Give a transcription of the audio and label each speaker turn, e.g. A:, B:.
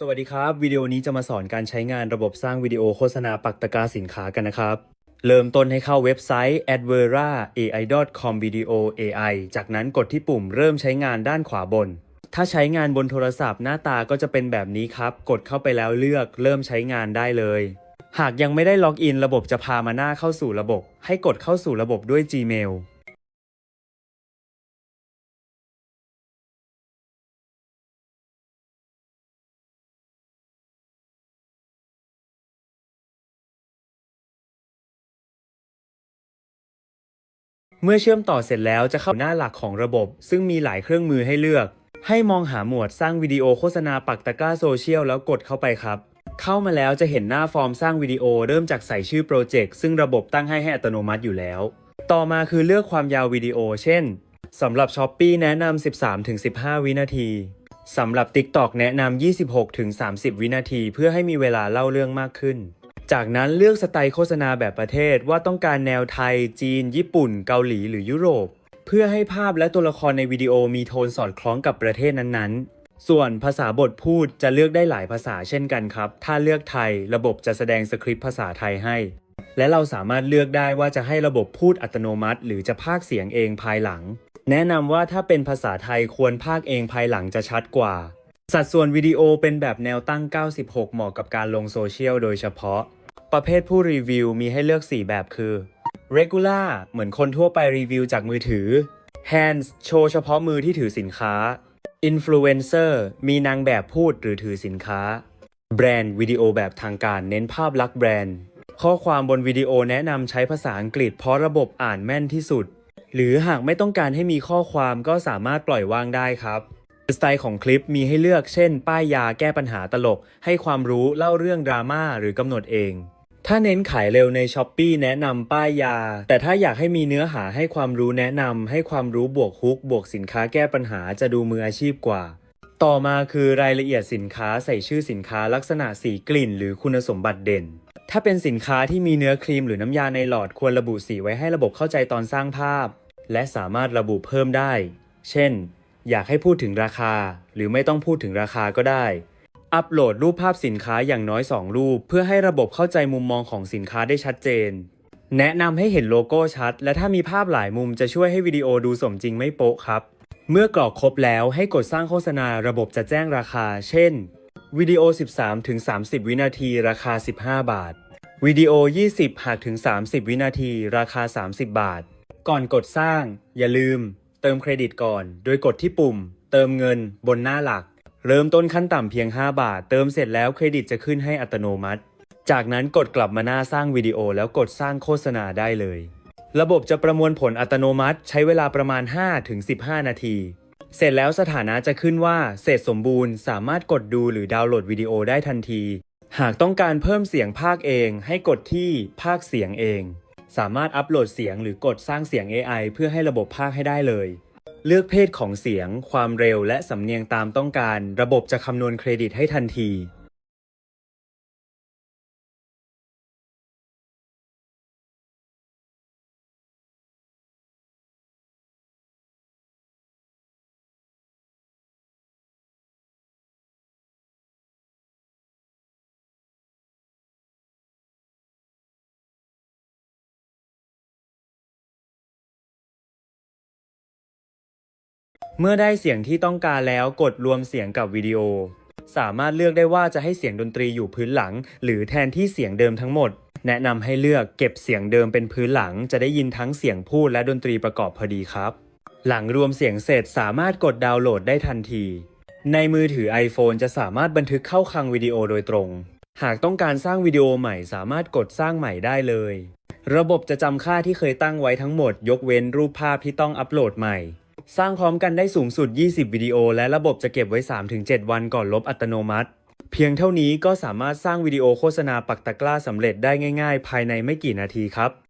A: สวัสดีครับ วิดีโอนี้จะมาสอนการใช้งานระบบสร้างวิดีโอโฆษณาปักตะกร้าสินค้ากันนะครับ เริ่มต้นให้เข้าเว็บไซต์ advera ai.com video ai จากนั้นกดที่ปุ่มเริ่มใช้งานด้านขวาบน ถ้าใช้งานบนโทรศัพท์หน้าตาก็จะเป็นแบบนี้ครับ กดเข้าไปแล้วเลือกเริ่มใช้งานได้เลย หากยังไม่ได้ล็อกอินระบบจะพามาหน้าเข้าสู่ระบบ ให้กดเข้าสู่ระบบด้วย Gmail เมื่อเชื่อมต่อเสร็จแล้วจะเข้าหน้าหลักของระบบ ซึ่งมีหลายเครื่องมือให้เลือก ให้มองหาหมวดสร้างวิดีโอโฆษณาปักตะกร้าโซเชียลแล้วกดเข้าไปครับ เข้ามาแล้วจะเห็นหน้าฟอร์มสร้างวิดีโอเริ่มจากใส่ชื่อโปรเจกต์ซึ่งระบบตั้งให้ให้อัตโนมัติอยู่แล้ว ต่อมาคือเลือกความยาววิดีโอ เช่นสำหรับ s h อ p e e แนะนำ 13-15 วินาทีสำหรับ TikTok แนะนำ 26-30 วินาที เพื่อให้มีเวลาเล่าเรื่องมากขึ้น จากนั้นเลือกสไตล์โฆษณาแบบประเทศว่าต้องการแนวไทย จีน ญี่ปุ่น เกาหลีหรือยุโรป เพื่อให้ภาพและตัวละครในวิดีโอมีโทนสอดคล้องกับประเทศนั้นๆ ส่วนภาษาบทพูดจะเลือกได้หลายภาษาเช่นกันครับ ถ้าเลือกไทยระบบจะแสดงสคริปต์ภาษาไทยให้ และเราสามารถเลือกได้ว่าจะให้ระบบพูดอัตโนมัติ หรือจะพากเสียงเองภายหลัง แนะนำว่าถ้าเป็นภาษาไทยควรพากเองภายหลังจะชัดกว่า สัดส่วนวิดีโอเป็นแบบแนวตั้ง 96 เหมาะกับการลงโซเชียลโดยเฉพาะ ประเภทผู้รีวิวมีให้เลือก 4 แบบคือ regular เหมือนคนทั่วไปรีวิวจากมือถือ hands โชว์เฉพาะมือที่ถือสินค้า influencer มีนางแบบพูดหรือถือสินค้า แบรนด์วิดีโอแบบทางการเน้นภาพลักษณ์แบรนด์ ข้อความบนวิดีโอแนะนำใช้ภาษาอังกฤษเพราะระบบอ่านแม่นที่สุด หรือหากไม่ต้องการให้มีข้อความก็สามารถปล่อยว่างได้ครับสไตล์ของคลิปมีให้เลือกเช่น ป้ายยาแก้ปัญหาตลก ให้ความรู้เล่าเรื่องดราม่าหรือกำหนดเอง ถ้าเน้นขายเร็วใน s h อ p e e แนะนำป้ายยา แต่ถ้าอยากให้มีเนื้อหาให้ความรู้แนะนำให้ความรู้บวกฮุกบวกสินค้าแก้ปัญหาจะดูมืออาชีพกว่า ต่อมาคือรายละเอียดสินค้าใส่ชื่อสินค้าลักษณะสีกลิ่น หรือคุณสมบัติเด่น ถ้าเป็นสินค้าที่มีเนื้อครีมหรือน้ำยาในหลอดควรระบุสีไว้ให้ระบบเข้าใจตอนสร้างภาพ และสามารถระบุเพิ่มได้ เช่น อยากให้พูดถึงราคา หรือไม่ต้องพูดถึงราคาก็ได้ อัปโหลดรูปภาพสินค้าอย่างน้อย 2 รูป เพื่อให้ระบบเข้าใจมุมมองของสินค้าได้ชัดเจน แนะนำให้เห็นโลโก้ชัด และถ้ามีภาพหลายมุมจะช่วยให้วิดีโอดูสมจริงไม่โป๊ะครับ เมื่อกรอกครบแล้วให้กดสร้างโฆษณาระบบจะแจ้งราคา เช่นวิดีโอ 13-30 วินาที ราคา 15 บาท วิดีโอ 20 หากถึง 30 วินาที ราคา 30 บาท ก่อนกดสร้าง อย่าลืม เติมเครดิตก่อน โดยกดที่ปุ่ม เติมเงินบนหน้าหลัก เริ่มต้นขั้นต่ำเพียง 5 บาท เติมเสร็จแล้วเครดิตจะขึ้นให้อัตโนมัติ จากนั้นกดกลับมาหน้าสร้างวิดีโอแล้วกดสร้างโฆษณาได้เลย ระบบจะประมวลผลอัตโนมัติ ใช้เวลาประมาณ 5-15 นาที เสร็จแล้วสถานะจะขึ้นว่า เสร็จสมบูรณ์ สามารถกดดูหรือดาวน์โหลดวิดีโอได้ทันที หากต้องการเพิ่มเสียงภาคเอง ให้กดที่ภาคเสียงเอง สามารถอัปโหลดเสียงหรือกดสร้างเสียง AI เพื่อให้ระบบภาคให้ได้เลย เลือกเพศของเสียง ความเร็วและสำเนียงตามต้องการ ระบบจะคำนวณเครดิตให้ทันที เมื่อได้เสียงที่ต้องการแล้วกดรวมเสียงกับวิดีโอ สามารถเลือกได้ว่าจะให้เสียงดนตรีอยู่พื้นหลัง หรือแทนที่เสียงเดิมทั้งหมด แนะนำให้เลือกเก็บเสียงเดิมเป็นพื้นหลัง จะได้ยินทั้งเสียงพูดและดนตรีประกอบพอดีครับ หลังรวมเสียงเสร็จสามารถกดดาวน์โหลดได้ทันที ในมือถือ iPhone จะสามารถบันทึกเข้าคลังวิดีโอโดยตรง หากต้องการสร้างวิดีโอใหม่สามารถกดสร้างใหม่ได้เลย ระบบจะจำค่าที่เคยตั้งไว้ทั้งหมด ยกเว้นรูปภาพที่ต้องอัปโหลดใหม่ สร้างพร้อมกันได้สูงสุด 20 วิดีโอ และระบบจะเก็บไว้ 3-7 วันก่อนลบอัตโนมัติ เพียงเท่านี้ก็สามารถสร้างวิดีโอโฆษณาปักตะกร้าสำเร็จได้ง่าย ๆ ภายในไม่กี่นาทีครับ